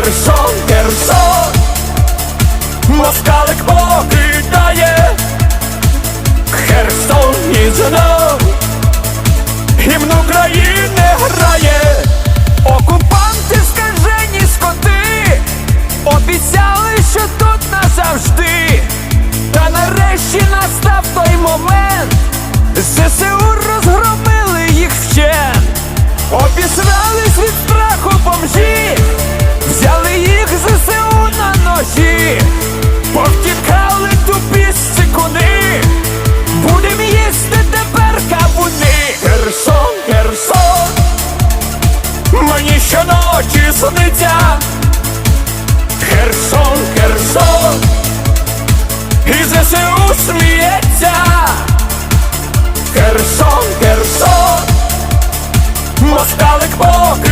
Херсон, Херсон, москалик покидає, Херсон і знов, гімн України грає, Окупанти скажені скоти. Обіцяли, що тут назавжди. Та нарешті настав той момент мені щоночі сниться. Херсон, Херсон, і ЗСУ сміється, Херсон, Херсон, москалик Бог.